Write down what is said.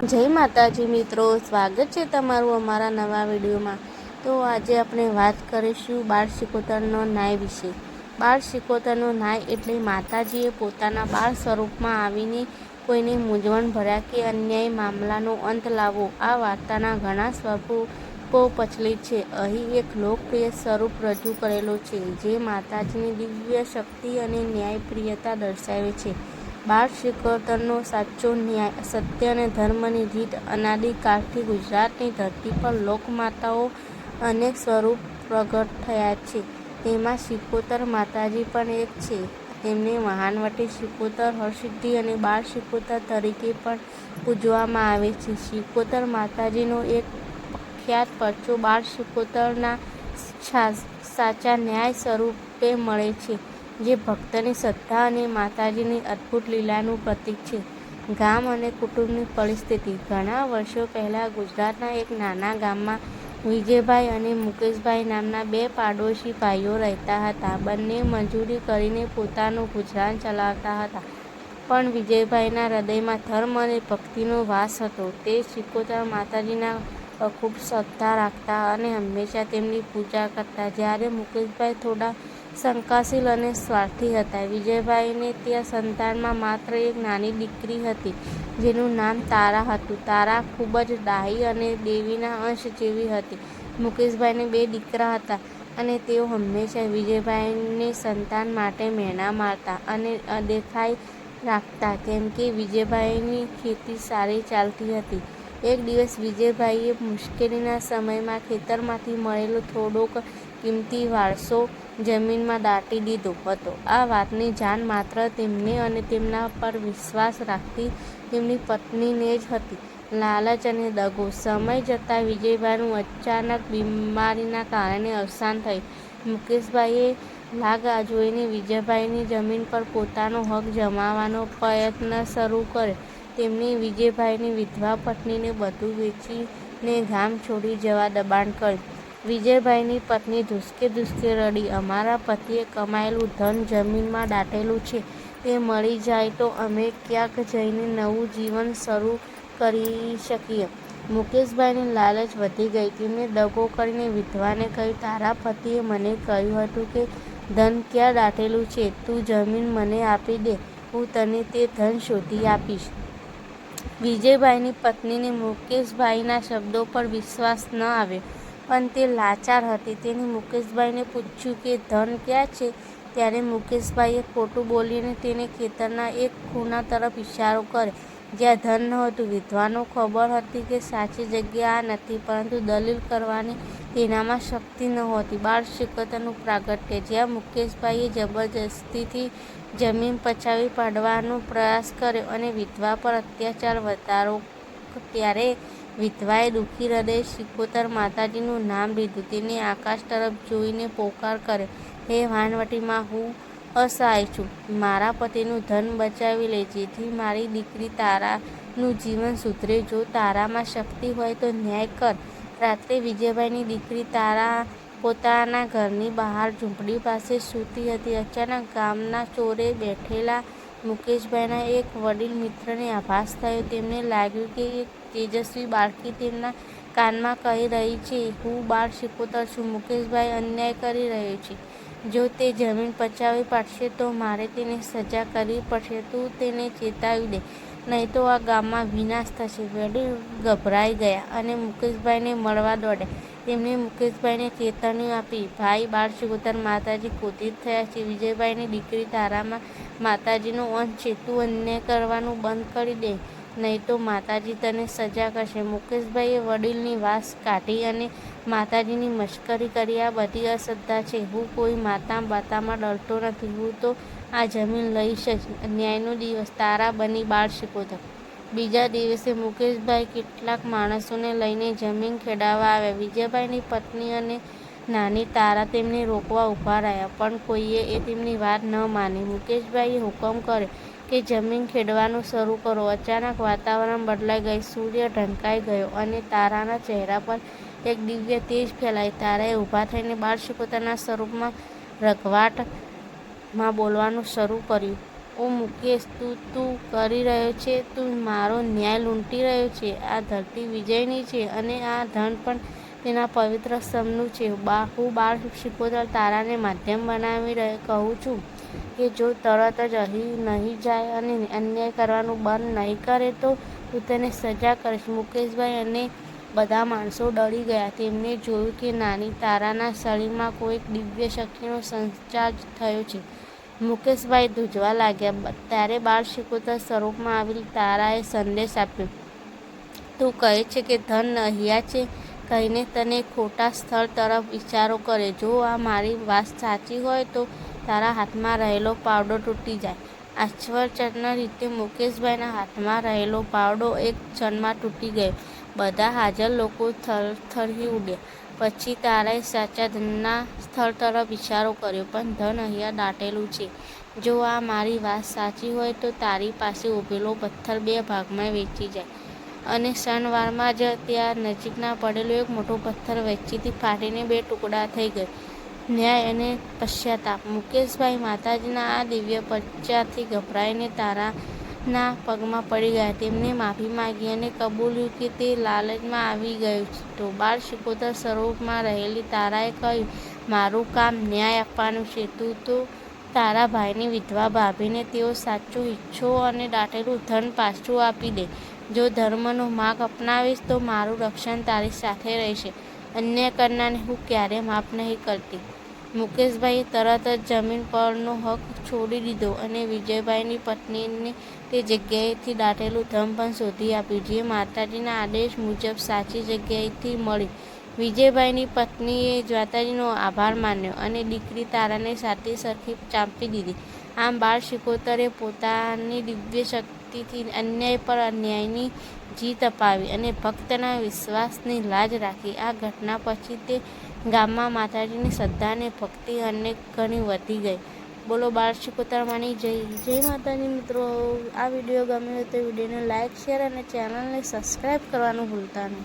જય માતાજી મિત્રો, સ્વાગત છે તમારું અમારા નવા વિડીયોમાં. તો આજે આપણે વાત કરીશું બાળ શિકોતરનો ન્યાય વિશે. બાળ શિકોતરનો ન્યાય એટલે માતાજીએ પોતાના બાળ સ્વરૂપમાં આવીને કોઈને મૂંઝવણ ભર્યા કે અન્યાય મામલાનો અંત લાવવો આ વાર્તાના ઘણા સ્વરૂપો પ્રચલિત છે. અહીં એક લોકપ્રિય સ્વરૂપ રજૂ કરેલો છે, જે માતાજીની દિવ્ય શક્તિ અને ન્યાયપ્રિયતા દર્શાવે છે. બાળ શિકોતરનો સાચો ન્યાય, સત્ય અને ધર્મની જીત અનાદિકાળથી ગુજરાતની ધરતી પર લોકમાતાઓ અનેક સ્વરૂપ પ્રગટ થયા છે. તેમાં શિકોતર માતાજી પણ એક છે. તેમને મહાનવટી શિકોતર હરસિદ્ધિ અને બાળ શિકોતર તરીકે પણ પૂજવામાં આવે છે. શિકોતર માતાજીનો એક પ્રખ્યાત પરચો બાળ શિકોતરના સાચા ન્યાય સ્વરૂપે મળે છે. જે ભક્તની શ્રદ્ધા અને માતાજીની અદ્ભુત લીલાનું પ્રતીક છે. ગામ અને કુટુંબની પરિસ્થિતિ. ઘણા વર્ષો પહેલાં ગુજરાતના એક નાના ગામમાં વિજયભાઈ અને મુકેશભાઈ નામના બે પાડોશી ભાઈઓ રહેતા હતા. બંને મજૂરી કરીને પોતાનું ગુજરાન ચલાવતા હતા. પણ વિજયભાઈના હૃદયમાં ધર્મ અને ભક્તિનો વાસ હતો. તે શિકોતર માતાજીના ખૂબ શ્રદ્ધા રાખતા અને હંમેશા તેમની પૂજા કરતા. જ્યારે મુકેશભાઈ થોડા શંકાશીલ અને સ્વાર્થી હતા. વિજયભાઈને ત્યાં સંતાનમાં માત્ર એક નાની દીકરી હતી, જેનું નામ તારા હતું. તારા ખૂબ જ ડાહી અને દેવીના અંશ જેવી હતી. મુકેશભાઈને બે દીકરા હતા અને તેઓ હંમેશા વિજયભાઈને સંતાન માટે મેણા મારતા અને અદેખાઈ રાખતા. કેમ કે વિજયભાઈની ખેતી સારી ચાલતી હતી. એક દિવસ વિજયભાઈએ મુશ્કેલીના સમયમાં ખેતરમાંથી મળેલો થોડોક કિંમતી વારસો જમીનમાં દાટી દીધો હતો. આ વાતની જાણ માત્ર તેમને અને તેમના પર વિશ્વાસ રાખતી તેમની પત્નીને જ હતી. લાલચ અને દગો. સમય જતાં વિજયભાઈનું અચાનક બીમારીના કારણે અવસાન થયું. મુકેશભાઈએ લાગ જોઈને વિજયભાઈની જમીન પર પોતાનો હક જમાવવાનો પ્રયત્ન શરૂ કર્યો. તેમણે વિજયભાઈની વિધવા પત્નીને બધું વેચીને ગામ છોડી જવા દબાણ કર્યું. વિજયભાઈની પત્ની ધુસકે ધુસકે રડી. અમારા પતિએ કમાયેલું ધન જમીનમાં દાટેલું છે. તે મળી જાય તો અમે ક્યાંક જઈને નવું જીવન શરૂ કરી શકીએ. મુકેશભાઈની લાલચ વધી ગઈ તેમણે દગો કરીને વિધવાને કહ્યું, તારા પતિએ મને કહ્યું હતું કે ધન ક્યાં દાટેલું છે? તું જમીન મને આપી દે. હું તને તે ધન શોધી આપીશ. વિજયભાઈની પત્નીને મુકેશભાઈના શબ્દો પર વિશ્વાસ ન આવ્યો. પણ તે લાચાર હતી. તેની મુકેશભાઈને પૂછ્યું કે, ધન ક્યાં છે? ત્યારે મુકેશભાઈએ ખોટું બોલીને તેને ખેતરના એક ખૂણા તરફ ઇશારો કર્યો. જ્યાં ધન નહોતું વિધવાનો ખબર હતી કે સાચી જગ્યા આ નથી, પરંતુ દલીલ કરવાની તેનામાં શક્તિ નહોતી બાળ શિકતરનું પ્રાગટ્ય, જ્યાં મુકેશભાઈએ જબરજસ્તીથી જમીન પચાવી પાડવાનો પ્રયાસ કર્યો અને વિધવા પર અત્યાચાર વધારો ત્યારે વિધવાએ દુઃખી હૃદય શિકોતર માતાજીનું નામ લીધું. તેને આકાશ તરફ જોઈને પોકાર કર્યો, હે વાનવટીમાં, હું અસહાય છું. મારા પતિનું ધન બચાવી લે. જેથી મારી દીકરી તારાનું જીવન સુધરે. જો તારામાં શક્તિ હોય તો ન્યાય કર. રાત્રે વિજયભાઈની દીકરી તારા પોતાના ઘરની બહાર ઝૂંપડી પાસે સૂતી હતી. અચાનક ગામના ચોરે બેઠેલા મુકેશભાઈના એક વડીલ મિત્રને આભાસ થયો. તેમને લાગ્યું કે એક તેજસ્વી બાળકી તેમના કાનમાં કહી રહી છે. હું બાળ શિકોતર છું. મુકેશભાઈ અન્યાય કરી રહ્યો છે. જો તે જમીન પચાવી પાડશે તો મારે તેને સજા કરવી પડશે. તું તેને ચેતાવી દે. નહીં તો આ ગામમાં વિનાશ થશે. વડીલ ગભરાઈ ગયા અને મુકેશભાઈને મળવા દોડ્યા તેમણે મુકેશભાઈને ચેતવણી આપી. ભાઈ, બાળ શિકોતર માતાજી ક્રોધિત થયા છે. વિજયભાઈની દીકરી તારામાં માતાજીનો અંશ છે. તું અન્ય કરવાનું બંધ કરી દે. નહીં તો માતાજી તને સજા કરશે. મુકેશભાઈએ વડીલની વાસ કાઢી અને માતાજીની મશ્કરી કરી. આ બધી અશ્રદ્ધા છે. હું કોઈ માતા બાતામાં ડરતો નથી. હું તો આ જમીન લઈશ જ ન્યાયનો દિવસ. તારા બની બાળ શિકોતર. બીજા દિવસે મુકેશભાઈ કેટલાક માણસોને લઈને જમીન ખેડાવવા આવ્યા. વિજયભાઈની પત્ની અને નાની તારા તેમને રોકવા ઊભા રહ્યા, પણ કોઈએ એ તેમની વાત ન માની. મુકેશભાઈએ હુકમ કર્યો કે જમીન ખેડવાનું શરૂ કરો. અચાનક વાતાવરણ બદલાઈ ગઈ સૂર્ય ઢંકાઈ ગયો અને તારાના ચહેરા પર એક દિવ્ય તેજ ફેલાઈ. તારાએ ઊભા થઈને બાળ શિકોતરના સ્વરૂપમાં રઘવાટમાં બોલવાનું શરૂ કર્યું. ઓ મુકેશ, તું તું કરી રહ્યો છે? તું મારો ન્યાય લૂંટી રહ્યો છે? આ ધરતી વિજયની છે અને આ ધન પણ તેના પવિત્ર સ્તંભનું છે. બા, હું બાળ શિકોતર તારાને માધ્યમ બનાવી કહું છું કે જો તરત જ અહીં નહીં જાય અને અન્યાય કરવાનું બંધ નહીં કરે તો હું તેને સજા કરીશ. મુકેશભાઈ અને બધા માણસો ડરી ગયા. તેમણે જોયું કે નાની તારાના શરીરમાં કોઈક દિવ્ય શક્તિનો સંચાર થયો છે. મુકેશભાઈ ધૂજવા લાગ્યા. ત્યારે બાળ શિકોતર સ્વરૂપમાં આવેલી તારાએ સંદેશ આપ્યો. તું કહે છે કે ધન અહીંયા છે. કહીને તને ખોટા સ્થળ તરફ ઇશારો કરે. જો આ મારી વાત સાચી હોય તો તારા હાથમાં રહેલો પાવડો તૂટી જાય. આશ્ચર્યજનક રીતે મુકેશભાઈના હાથમાં રહેલો પાવડો એક ક્ષણમાં તૂટી ગયો. બધા હાજર લોકો થરથરી ઉડ્યા. પછી તારાએ સાચા ધનના સ્થળ તરફ ઇશારો કર્યો, પણ ધન અહીંયા દાટેલું છે. જો આ મારી વાત સાચી હોય તો તારી પાસે ઊભેલો પથ્થર બે ભાગમાં વેચી જાય. અને શણવારમાં જ ત્યાં નજીકના પડેલો એક મોટો પથ્થર વચ્ચેથી ફાટીને બે ટુકડા થઈ ગયો. ન્યાય અને પશ્ચાતાપ. મુકેશભાઈ માતાજીના આ દિવ્ય પશ્ચાથી ગભરાઈને તારાના પગમાં પડી ગયા. તેમણે માફી માંગી અને કબૂલ્યું કે તે લાલચમાં આવી ગયું તો બાળ શિકોતર સ્વરૂપમાં રહેલી તારાએ કહ્યું, મારું કામ ન્યાય આપવાનું છે. તું તો તારા ભાઈની વિધવા ભાભીને તેઓ સાચું ઈચ્છો અને દાટેલું ધન પાછું આપી દે. જો ધર્મનો માર્ગ અપનાવીશ તો મારું રક્ષણ તારી સાથે રહેશે. અન્ય કરનારને હું ક્યારેય માફ નહીં કરતી. મુકેશભાઈએ તરત જ જમીન પરનો હક છોડી દીધો અને વિજયભાઈની પત્નીને તે જગ્યાએથી દાટેલું ધન પણ શોધી આપ્યું, જે માતાજીના આદેશ મુજબ સાચી જગ્યાએથી મળી. વિજયભાઈની પત્નીએ જ્વાતાજીનો આભાર માન્યો અને દીકરી તારાને સાથે સરખી ચાંપી દીધી. આમ બાળ શિકોતરે પોતાની દિવ્ય શક્તિથી અન્યાય પર અન્યાયની જીત અપાવી અને ભક્તના વિશ્વાસની લાજ રાખી. આ ઘટના પછી તે ગામમાં માતાજીની શ્રદ્ધા અને ભક્તિ અનેક ઘણી વધી ગઈ. બોલો, બાળ શિકોતર માની જય. જય માતાજી મિત્રો. આ વીડિયો ગમ્યો તો વિડીયોને લાઇક શેર અને ચેનલને સબસ્ક્રાઈબ કરવાનું ભૂલતા નહીં.